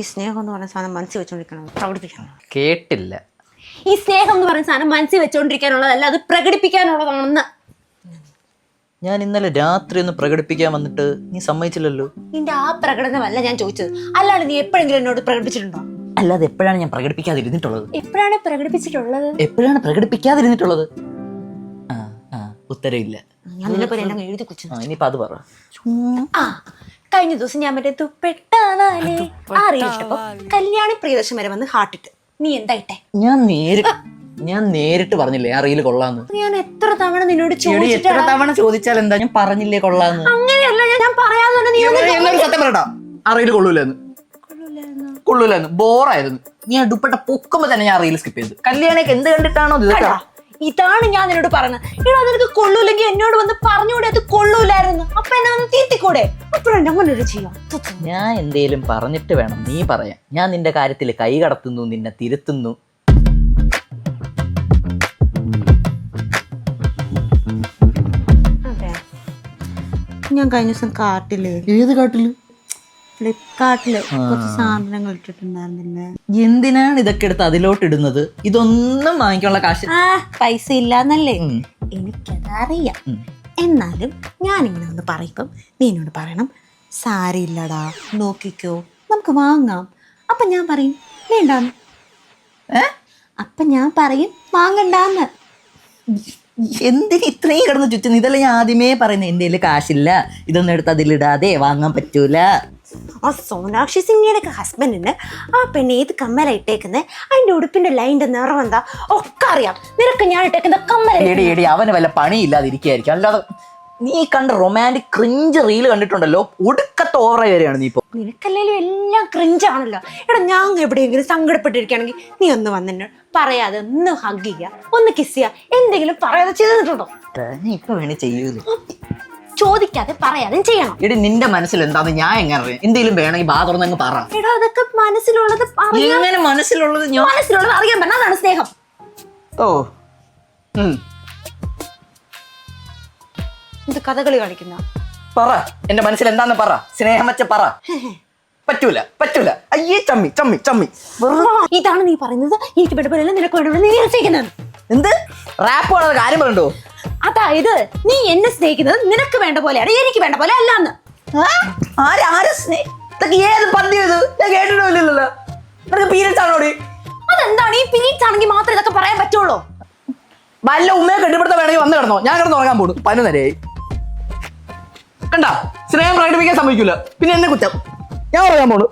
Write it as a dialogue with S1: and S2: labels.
S1: ഈ സ്നേഹം എന്ന് പറയുന്ന സാധനം മനസ്സിൽ വെച്ചോണ്ടിരിക്കണം. പ്രകടിപ്പിക്കണം
S2: കേട്ടില്ല.
S1: ഈ സ്നേഹം എന്ന് പറയുന്ന സാധനം മനസ്സിൽ വെച്ചോണ്ടിരിക്കാനുള്ളതല്ല അത് പ്രകടിപ്പിക്കാനുള്ളതാണെന്ന്.
S2: ഞാൻ ഇന്നലെ രാത്രി ഒന്ന് പ്രകടിപ്പിക്കാൻ വന്നിട്ട് നീ സമ്മതിച്ചില്ലല്ലോ?
S1: നിന്റെ ആ പ്രകടനമല്ല ഞാൻ ചോദിച്ചത്. അല്ലാണ്ട് നീ എപ്പോഴെങ്കിലും എന്നോട് പ്രകടിപ്പിച്ചിട്ടുണ്ടോ?
S2: അല്ലാതെ എപ്പോഴാണ് ഞാൻ പ്രകടിപ്പിക്കാതിരുന്നിട്ടുള്ളത്?
S1: എപ്പോഴാണ് പ്രകടിപ്പിച്ചിട്ടുള്ളത്?
S2: എപ്പോഴാണ് പ്രകടിപ്പിക്കാതിരുന്നിട്ടുള്ളത്? ആ ആ ഉത്തരവില്ല.
S1: ഞാൻ നിന്നെ പോലെ എല്ലാം എഴുതി കുറിച്ചു.
S2: ഇനിയിപ്പോ അത് പറ.
S1: ആ കഴിഞ്ഞ ദിവസം ഞാൻ മറ്റേ തുപ്പെട്ടാലേ അറിയിച്ചപ്പോ കല്യാണി പ്രിയദർശൻ വരെ വന്ന് ഹാർട്ടിട്ട്. നീ എന്തായിട്ടെ?
S2: ഞാൻ നേരിട്ട് ഞാൻ നേരിട്ട് പറഞ്ഞില്ലേ ആ റീൽ കൊള്ളാന്ന്?
S1: ഞാൻ എത്ര തവണ നിന്നോട്
S2: എടി, എത്ര തവണ ചോദിച്ചാൽ എന്താ? ഞാൻ പറഞ്ഞില്ലേ കൊള്ളാന്ന്?
S1: അങ്ങനെയല്ല ഞാൻ- ഞാൻ പറയാതെ തന്നെ നീ ഒന്ന്
S2: എന്നൊരു സത്യം ആ റീൽ കൊള്ളൂലെന്ന്. കൊള്ളൂലെന്ന്. ബോറായിരുന്നു. നീ ആ ദുപ്പട്ട പൊക്കുമ്പോ തന്നെ ഞാൻ റീൽ സ്കിപ്പ് ചെയ്തു. കല്യാണൊക്കെ എന്ത് കണ്ടിട്ടാണോ ഇത്? ഇതൊക്കെ?
S1: കണ്ടാ? ഇതാണ് ഞാൻ നിന്നോട് പറഞ്ഞത്. എടാ നിനക്ക് കൊള്ളൂല്ലെങ്കിൽ എന്നോട് വന്ന് പറഞ്ഞുകൂടെ അത് കൊള്ളൂലായിരുന്നു. അപ്പൊ എന്നെ ഒന്ന് തീർത്തിക്കൂടെ അങ്ങനെ ഒരു ചെയ്യാം
S2: ഞാൻ എന്തേലും പറഞ്ഞിട്ട് വേണം നീ പറയാൻ ഞാൻ നിന്റെ കാര്യത്തിൽ കൈ കടത്തുന്നു നിന്നെ തിരുത്തുന്നു.
S1: ഞാൻ കഴിഞ്ഞ ദിവസം കാട്ടിൽ
S2: ഏത് കാട്ടിൽ?
S1: ഫ്ലിപ്കാർട്ടിൽ കുറച്ച് സാധനങ്ങൾ ഇട്ടിട്ടുണ്ടായിരുന്നില്ലേ
S2: എന്തിനാണ് ഇതൊക്കെ എടുത്ത് അതിലോട്ട് ഇടുന്നത് ഇതൊന്നും വാങ്ങിക്കാനുള്ള കാശ്.
S1: ആ പൈസ ഇല്ലാന്നല്ലേ?
S2: എനിക്കതറിയാം.
S1: എനിക്കത് അറിയാം എന്നാലും ഞാൻ ഇങ്ങനെ ഒന്ന് പറയുമ്പം നീ എന്നോട് പറയണം സാരി ഇല്ലടാ നോക്കിക്കോ നമുക്ക് വാങ്ങാം. അപ്പൊ ഞാൻ പറയും വേണ്ടാന്ന്.
S2: ഏ?
S1: അപ്പൊ ഞാൻ പറയും വാങ്ങണ്ടാന്ന്.
S2: എന്തിന് ഇത്രയും കിടന്ന് ചുറ്റുന്നു? ഇതല്ല ഞാൻ ആദ്യമേ പറയുന്നത് എന്റെ കയ്യിൽ കാശില്ല ഇതൊന്നും എടുത്ത് അതിലിടാതെ വാങ്ങാൻ പറ്റൂല.
S1: ആ സോനാക്ഷി സിംഗിയുടെ ഹസ്ബൻഡിന് ആ പെണ്ണ് ഏത് കമ്മല ഇട്ടേക്കുന്നത് അതിന്റെ ഉടുപ്പിന്റെ ലൈന്റെ നിറം എന്താ? ഒക്കെ അറിയാം. നിനക്ക് ഞാൻ ഇട്ടേക്കുന്ന കമ്മല
S2: എടി എടി അവന് വല്ല പണിയില്ലാതിരിക്കായിരിക്കും. അല്ലാതെ നീ കണ്ട റൊമാന്റിക് ക്രിഞ്ച് റീൽ കണ്ടിട്ടുണ്ടല്ലോ? ഒടുക്കത്തെ ഓവറായി വരികയാണ് നീ ഇപ്പോൾ
S1: നിനക്കല്ലേലും എല്ലാം ക്രിഞ്ചാണല്ലോ എടാ ഞാൻ എവിടെയെങ്കിലും സങ്കടപ്പെട്ടിരിക്കുകയാണെങ്കിൽ നീ ഒന്ന് വന്നെ പറയാതെ ഒന്ന് ഹഗ് ചെയ്യുക ഒന്ന് കിസ് ചെയ്യുക എന്തെങ്കിലും പറയാതെ ചെയ്തിട്ടുണ്ടോ?
S2: നീ ഇപ്പൊ വേണേ ചെയ്യൂല.
S1: ചോദിക്കാതെ പറയാതെ ചെയ്യണം.
S2: എടി നിന്റെ മനസ്സിൽ എന്താന്ന് ഞാൻ എങ്ങനെ അറിയാം? എന്തെങ്കിലും വേണമെങ്കിൽ ബാ തുറന്നങ്ങ് പറ.
S1: എടാ അതൊക്കെ മനസ്സിലുള്ളത് അറിയാൻ
S2: എങ്ങനെ മനസ്സിലുള്ളത് ഞാൻ
S1: മനസ്സിലുള്ളത് അറിയാൻ പറ്റണം അതാണ് സ്നേഹം.
S2: ഓ ഉം.
S1: ഇത് കഥകളി കളിക്കുന്ന?
S2: പറ. എന്റെ മനസ്സിൽ എന്താന്ന് പറ. സ്നേഹം വെച്ച പറ. പറ്റൂല പറ്റൂല. അയ്യേ ചമ്മി ചമ്മി ചമ്മി.
S1: ഇതാണ് നീ പറയുന്നത്. എനിക്ക് പെട്ടപ്പോഴല്ല നിനക്ക് വേണ്ടി നീ
S2: എന്ത്? റാപ്പ് കാര്യം പറയണ്ടോ
S1: അതായത് നീ എന്നെ സ്നേഹിക്കുന്നത് നിനക്ക് വേണ്ട പോലെയാണ് എനിക്ക് വേണ്ട പോലെ അല്ലാന്ന്.
S2: ഏത് പന്തി ഇത്? ഞാൻ കേട്ടിട്ടില്ലല്ലോ നിനക്ക് പീരിയഡ്സ് ആണോടി
S1: അതെന്താണ്? ഈ പീരീഡ്സ് ആണെങ്കിൽ മാത്രമേ ഇതൊക്കെ പറയാൻ പറ്റുള്ളൂ.
S2: വല്ല ഉമ്മയെ കെട്ടിപ്പിടുത്ത വേണമെങ്കിൽ വന്ന് കിടന്നോ. ഞാൻ കിടന്ന് ഉറങ്ങാൻ പോണു. പതിനൊന്നരയായി കണ്ട? സ്നേഹം പ്രകടിപ്പിക്കാൻ സമ്മതിക്കൂല. പിന്നെ എന്നെ കുറ്റം. ഞാൻ ഉറങ്ങാൻ പോണു.